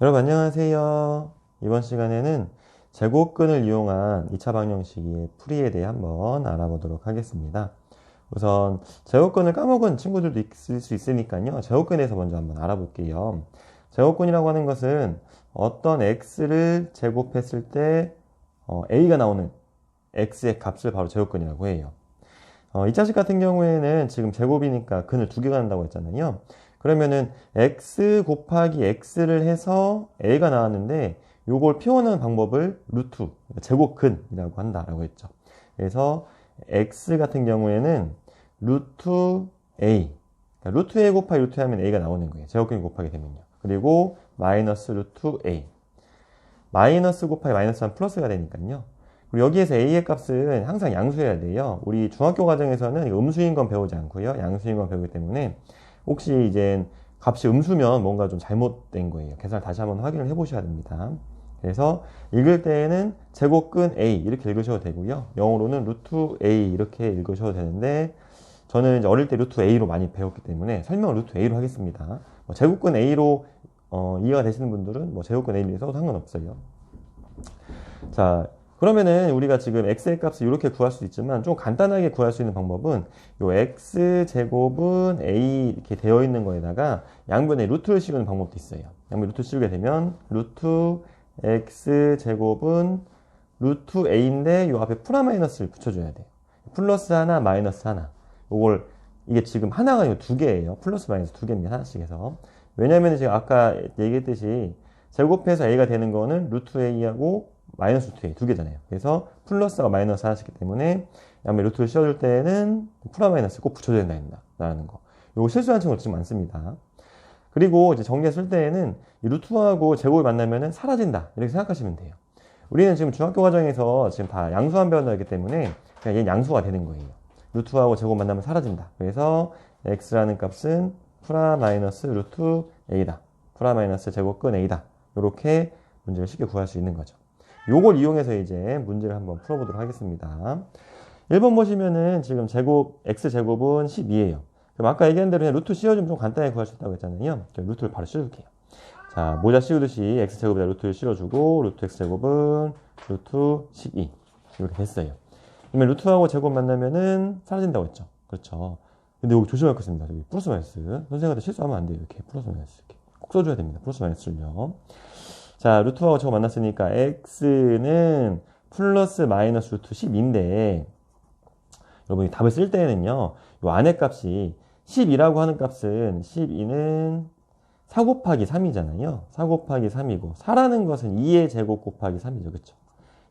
여러분 안녕하세요. 이번 시간에는 제곱근을 이용한 2차 방정식의 풀이에 대해 한번 알아보도록 하겠습니다. 우선 제곱근을 까먹은 친구들도 있을 수 있으니까요. 제곱근에서 먼저 한번 알아볼게요. 제곱근이라고 하는 것은 어떤 x를 제곱했을 때 어, a가 나오는 x의 값을 바로 제곱근이라고 해요. 어, 2차식 같은 경우에는 지금 제곱이니까 근을 두 개가 한다고 했잖아요. 그러면은 x 곱하기 x를 해서 a가 나왔는데 요걸 표현하는 방법을 루트, 그러니까 제곱근이라고 한다라고 했죠. 그래서 x 같은 경우에는 루트 a, 그러니까 루트 a 곱하기 루트 하면 a가 나오는 거예요. 제곱근 곱하게 되면요. 그리고 마이너스 루트 a, 마이너스 곱하기 마이너스 하면 플러스가 되니까요. 그리고 여기에서 a의 값은 항상 양수해야 돼요. 우리 중학교 과정에서는 음수인 건 배우지 않고요. 양수인 건 배우기 때문에 혹시 이제 값이 음수면 뭔가 좀 잘못된 거예요. 계산을 다시 한번 확인을 해 보셔야 됩니다. 그래서 읽을 때에는 제곱근 a 이렇게 읽으셔도 되고요. 영어로는 루트 a 이렇게 읽으셔도 되는데 저는 이제 어릴 때 루트 a로 많이 배웠기 때문에 설명을 루트 a로 하겠습니다. 뭐 제곱근 a로 어, 이해가 되시는 분들은 뭐 제곱근 a로 써도 상관없어요. 자, 그러면은 우리가 지금 x의 값을 이렇게 구할 수 있지만 좀 간단하게 구할 수 있는 방법은 요 x 제곱은 a 이렇게 되어 있는 거에다가 양변에 루트를 씌우는 방법도 있어요. 양변에 루트 씌우게 되면 루트 x 제곱은 루트 a인데 요 앞에 플라 마이너스를 붙여줘야 돼요. 플러스 하나 마이너스 하나. 요걸 이게 지금 하나가 아니고 두 개예요. 플러스 마이너스 두 개입니다. 하나씩 해서. 왜냐면 제가 아까 얘기했듯이 제곱해서 a가 되는 거는 루트 a하고 마이너스 루트 두 개잖아요. 그래서 플러스가 마이너스 하나씩기 때문에 양면 루트를 씌워줄 때는 플라 마이너스 꼭 붙여줘야 된다. 라는 거. 요거 실수하는 친구들 좀 많습니다. 그리고 이제 정리했을 때에는 이 루트하고 제곱이 만나면은 사라진다. 이렇게 생각하시면 돼요. 우리는 지금 중학교 과정에서 지금 다 양수한 배웠기 때문에 그냥 얘는 양수가 되는 거예요. 루트하고 제곱 만나면 사라진다. 그래서 x라는 값은 프라 마이너스 루트 a다. 프라 마이너스 제곱근 a다. 이렇게 문제를 쉽게 구할 수 있는 거죠. 요걸 이용해서 이제 문제를 한번 풀어보도록 하겠습니다. 1번 보시면은 지금 제곱, x제곱은 12예요. 그럼 아까 얘기한 대로 그냥 루트 씌워주면 좀 간단하게 구할 수 있다고 했잖아요. 루트를 바로 씌워줄게요. 자, 모자 씌우듯이 x제곱에다 루트를 씌워주고, 루트 x제곱은 루트 12. 이렇게 됐어요. 그러면 루트하고 제곱 만나면은 사라진다고 했죠. 그렇죠. 근데 여기 조심할 것 같습니다. 여기 플러스 마이너스. 선생님한테 실수하면 안 돼요. 이렇게 플러스 마이너스. 이렇게 꼭 써줘야 됩니다. 플러스 마이너스를요. 자, 루트하고 저거 만났으니까 x는 플러스 마이너스 루트 10인데 여러분이 답을 쓸 때는요. 요 안에 값이 10이라고 하는 값은 12는 4 곱하기 3이잖아요. 4 곱하기 3이고 4라는 것은 2의 제곱 곱하기 3이죠. 그쵸?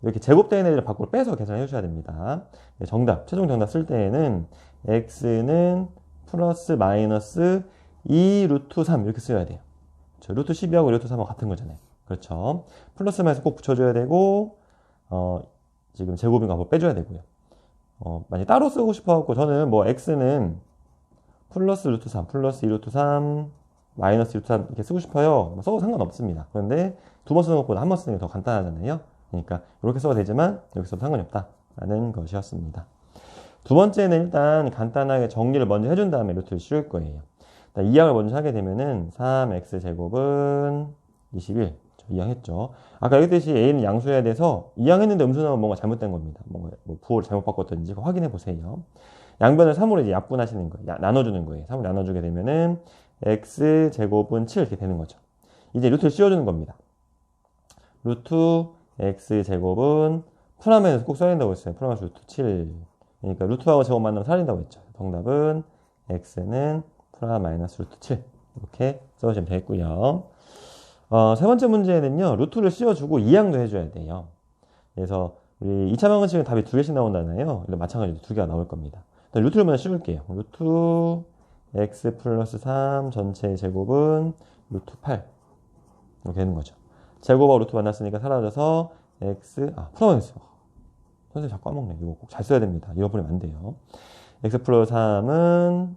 이렇게 제곱되는 애들 밖으로 빼서 계산해 주셔야 됩니다. 네, 정답, 최종 정답 쓸 때에는 x는 플러스 마이너스 2 루트 3 이렇게 써야 돼요. 저 루트 12하고 루트 3하고 같은 거잖아요. 그렇죠. 플러스 마이너스 꼭 붙여줘야 되고, 어, 지금 제곱인 거 한번 빼줘야 되고요. 어, 만약 따로 쓰고 싶어갖고, 저는 뭐, x는 플러스 루트 3, 플러스 2 루트 3, 마이너스 루트 3 이렇게 쓰고 싶어요. 뭐 써도 상관없습니다. 그런데 두 번 쓰는 것보다 한 번 쓰는 게 더 간단하잖아요. 그러니까, 이렇게 써도 되지만, 여기 써도 상관이 없다. 라는 것이었습니다. 두 번째는 일단 간단하게 정리를 먼저 해준 다음에 루트를 씌울 거예요. 2항을 먼저 하게 되면은 3x제곱은 21. 이항했죠. 아까 얘기했듯이 a는 양수해야 돼서 이항했는데 음수 나오면 뭔가 잘못된 겁니다. 뭔가 뭐 부호를 잘못 바꿨든지 확인해 보세요. 양변을 3으로 이제 약분하시는 거예요. 야, 나눠주는 거예요. 3으로 나눠주게 되면은 x 제곱은 7 이렇게 되는 거죠. 이제 루트를 씌워주는 겁니다. 루트 x 제곱은 프라마이너스 꼭 써야 된다고 했어요. 프라마이너스 루트 7. 그러니까 루트하고 제곱 만나면 살린다고 했죠. 정답은 x는 프라마이너스 루트 7 이렇게 써주시면 되겠고요. 어, 세 번째 문제는요, 루트를 씌워주고 이항도 해줘야 돼요. 그래서 우리 2차 방정식은 답이 두 개씩 나온다나요? 마찬가지로 두 개가 나올 겁니다. 루트를 먼저 씌울게요. 루트 x 플러스 3 전체의 제곱은 루트 8 이렇게 되는 거죠. 제곱하고 루트 만났으니까 사라져서 x 아 풀어버렸어. 선생님 자꾸 까먹네. 이거 꼭 잘 써야 됩니다. 잃어버리면 안 돼요. x 플러스 3은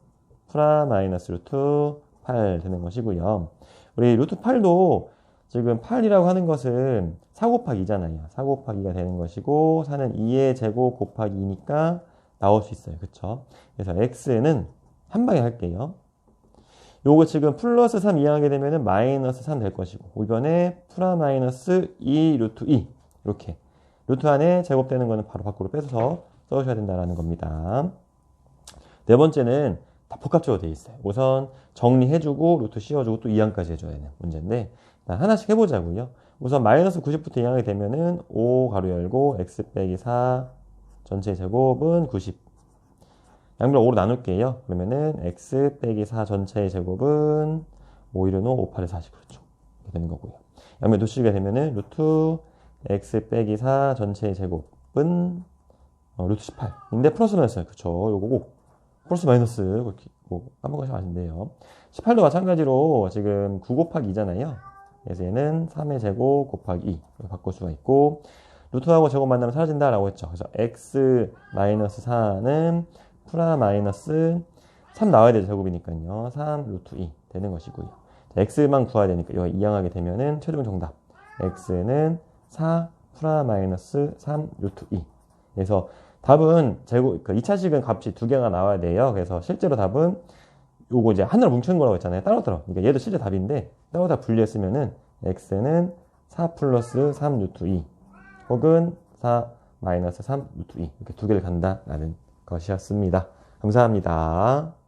프라 마이너스 루트 8 되는 것이고요. 우리 루트 8도 지금 8이라고 하는 것은 4 곱하기 2잖아요. 4 곱하기가 되는 것이고 4는 2의 제곱 곱하기 2니까 나올 수 있어요. 그쵸? 그래서 x는 한 방에 할게요. 요거 지금 플러스 3 이항하게 되면은 마이너스 3 될 것이고 이번에 프라 마이너스 2 루트 2 이렇게 루트 안에 제곱되는 거는 바로 밖으로 빼서 써주셔야 된다라는 겁니다. 네 번째는 다 복합적으로 되어 있어요. 우선 정리해주고 루트 씌워주고 또 이항까지 해줘야 되는 문제인데 하나씩 해보자고요. 우선 마이너스 90부터 이항하게 되면은 5 가로 열고 x 빼기 4 전체 제곱은 90 양변 5로 나눌게요. 그러면은 x 빼기 4 전체의 제곱은 5 1은 5, 5 8에 40 그렇죠. 되는 거고요. 양변 놓치게 되면은 루트 x 빼기 4 전체의 제곱은 어, 루트 18인데 플러스 마이너스 그렇죠. 요거 꼭 플러스 마이너스 그렇게 뭐 까먹으시면 아신데요. 18도 마찬가지로 지금 9 곱하기 2잖아요. 그래서 얘는 3의 제곱 곱하기 2 이렇게 바꿀 수가 있고 루트하고 제곱 만나면 사라진다라고 했죠. 그래서 x 마이너스 4는 프라 마이너스 3 나와야 되죠. 제곱이니까요. 3 루트 2 되는 것이고요. 자, x만 구해야 되니까 이거 이항하게 되면은 최종 정답 x는 4 프라 마이너스 3 루트 2 그래서 답은 제곱 그 2차식은 값이 두 개가 나와야 돼요. 그래서 실제로 답은 요거 이제 하나로 뭉치는 거라고 했잖아요. 따로 따로. 그러니까 얘도 실제 답인데 따로 다 분리했으면은 x는 4 플러스 3 루트 2 혹은 4 마이너스 3 루트 2 이렇게 두 개를 간다라는 것이었습니다. 감사합니다.